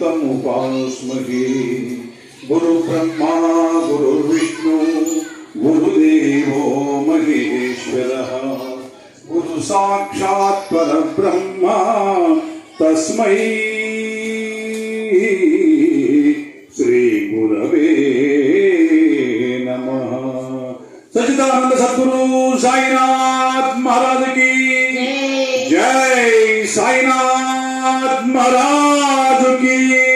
एकदन्तमुपास्महे गुरुब्रह्मा गुरुर्विष्णु गुरुदेवो महेश्वरः। गुरु साक्षात् परब्रह्मा तस्मै श्रीगुरवे नमः। सच्चिदानंद सद्गुरु साईनाथ महाराज की जय साईनाथ। महाराज की